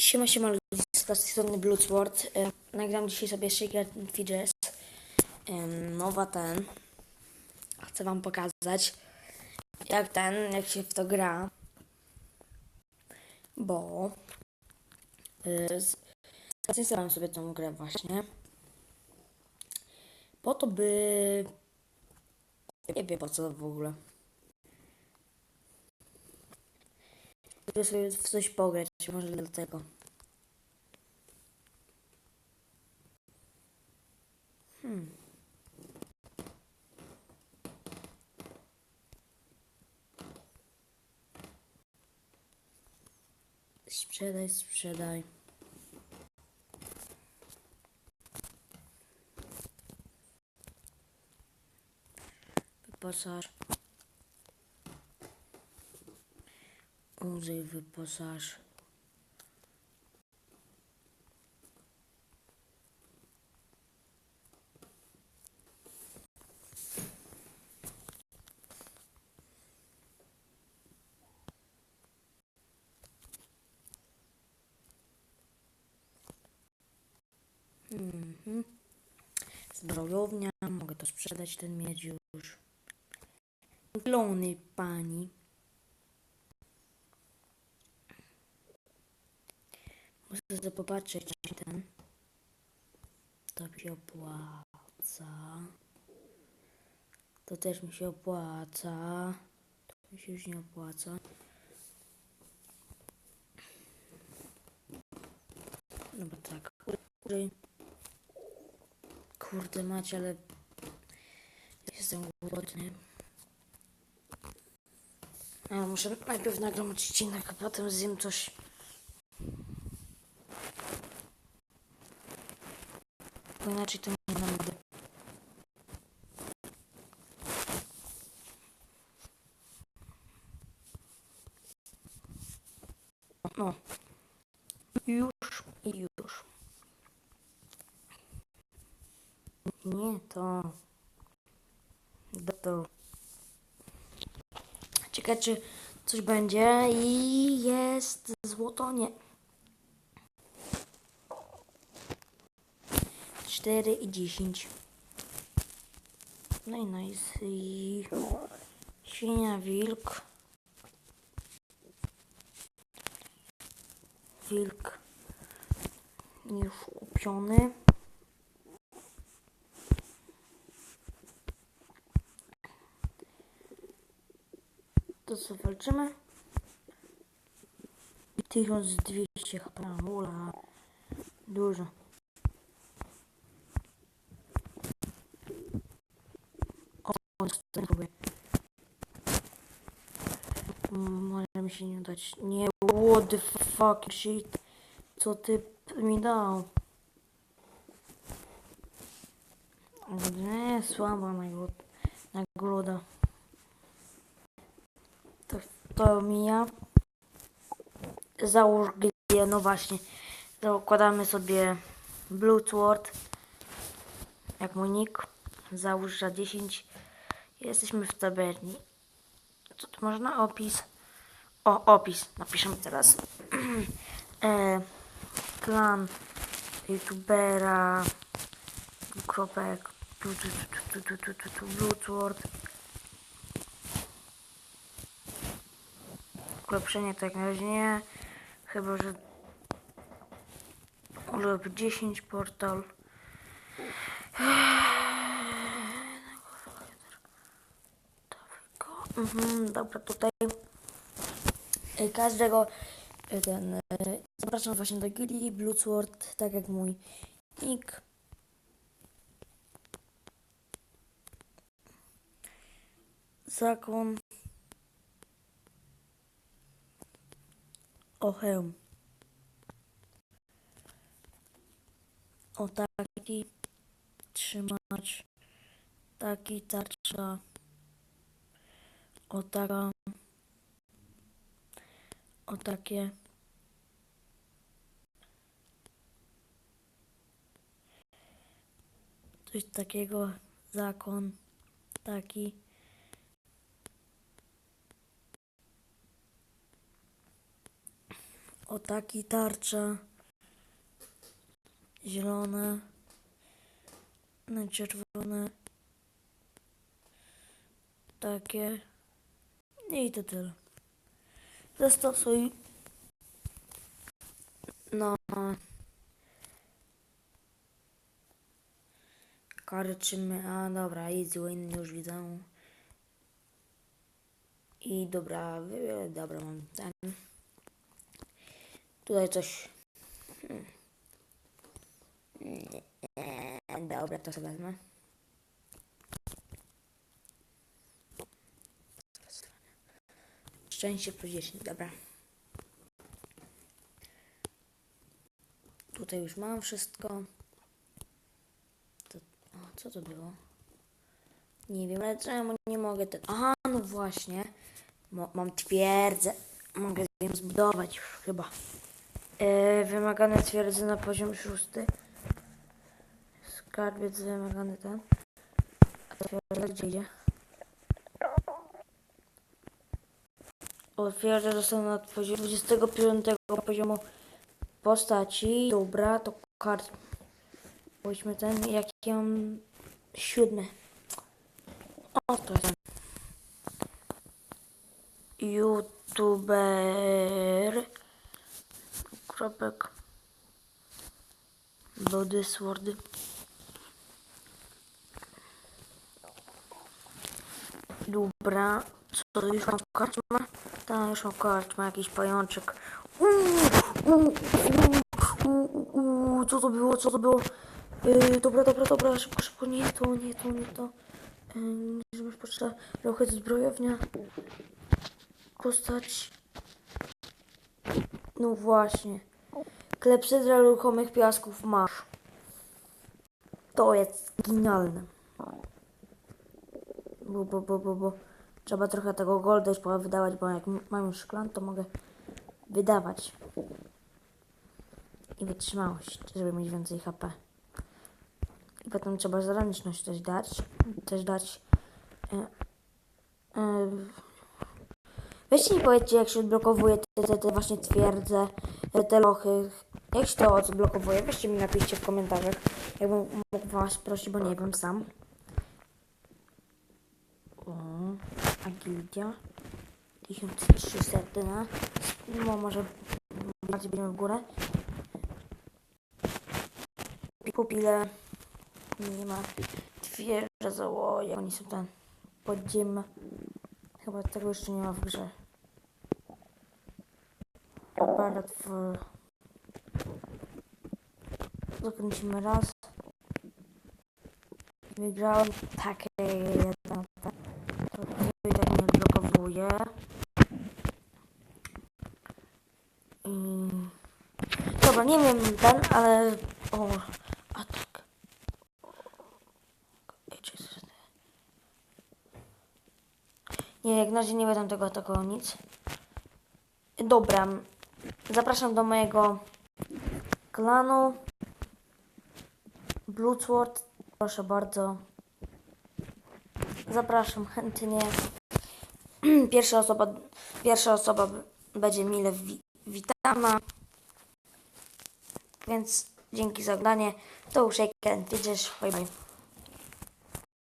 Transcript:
Siema, siema ludzi, z tej strony Bluesword. E, Nagram dzisiaj sobie Shaker Fidges. Em, Nowa ten. Chcę wam pokazać, jak ten, jak się w to gra. Bo e, z- zainstalowałem sobie tą grę właśnie. Po to, by... Nie wiem po co w ogóle. Żeby sobie w coś pograć, może dlatego. Hmm. Sprzedaj, sprzedaj. Wyposaż. Użyj wyposaż. Mhm. Zbrojownia, mogę to sprzedać ten miedź już. Klony pani. Muszę sobie popatrzeć ten. To się opłaca. To też mi się opłaca. To mi się już nie opłaca. No bo tak. Kurde macie, ale jestem głodny. A muszę najpierw nagrać odcinek, a potem zjem coś. Inaczej to nie rady. No. Już i już. Nie to. Do to. Ciekawe, czy coś będzie i jest złoto, nie. 4 i 10. No i nice. I świnia, wilk. Wilk już kupiony. To co walczymy? 1200 HP. Dużo. Mm, Może mi się nie udać. Nie, what the fuck shit. Co ty mi dał? Nie, słaba nagroda. To, to mija. Załóż G, no właśnie. Zakładamy sobie Blue Sword. Jak mój nick. Załóż za 10. Jesteśmy w tabeli. Co tu można? Opis. O, opis. Napiszemy teraz. e, klan youtubera kropek Bluetooth Ulepszenie tak na razie nie. Chyba, że ulep 10 portal. Mhm, dobra, tutaj e, każdego e, ten e, zapraszam właśnie do gildii Bluesword, tak jak mój nick. Zakon o hełm. O taki trzymać, taki tarcza, o taka, o takie. Coś takiego, zakon, taki. O taki tarcza. Zielone. Na czerwone. Takie. I to tyle. Zastosuj. No. Karczymy. A dobra, easy win już widzę. I dobra, dobra, mam ten. Tutaj coś. Hmm. Dobra, to sobie wezmę. Szczęście plus 10, dobra. Tutaj już mam wszystko. To, o, co to było? Nie wiem, ale czemu nie mogę ten... Aha, no właśnie. Mo, mam twierdzę. Mogę ją zbudować już chyba. E, wymagane twierdze na poziom szósty. Skarbiec wymagany ten. A twierdza gdzie idzie? Otwierdzę zostaną na poziomie 25 poziomu postaci. Dobra, to kart. Pójdźmy ten, jaki mam siódmy. O, to jest ten. YouTuber. Kropek. Body sword. Dobra. Co, już mam karczmę? Już mam karczmę, jakiś pajączek. Uuu, uuu, co to było, co to było? Yy, dobra, dobra, dobra, szybko, szybko, nie to, nie to, nie to. Yy, żebyś poczytał trochę zbrojownia. Postać. No właśnie. Klepsydra ruchomych piasków masz. To jest genialne. Bo, bo, bo, bo, bo. Trzeba trochę tego golda już wydawać, bo jak mam już szklan, to mogę wydawać. I wytrzymałość, żeby mieć więcej HP. I potem trzeba zręczność też dać. Też dać. E, e, weźcie mi powiedzcie, jak się odblokowuje te, te, te właśnie twierdze, te, te lochy. Jak się to odblokowuje? Weźcie mi napiszcie w komentarzach. Jakbym mógł was prosić, bo nie wiem sam. O, a gildia? 1300 na. No może bardziej będziemy w górę. Pupile. Nie ma. Twierdzę załoje. Oni są tam podziemne. Chyba tego jeszcze nie ma w grze. Aparat w... Zakręcimy raz. Wygrałem takie jedno. To i tak nie blokowuje. I... Dobra, nie wiem ten, ale... O, czy jest- Nie, jak na razie nie będę tego atakował nic. Dobra, zapraszam do mojego klanu. Bluesword, proszę bardzo. Zapraszam chętnie. Pierwsza osoba, pierwsza osoba będzie mile wi- witana. Więc dzięki za oglądanie. To już jak bye bye.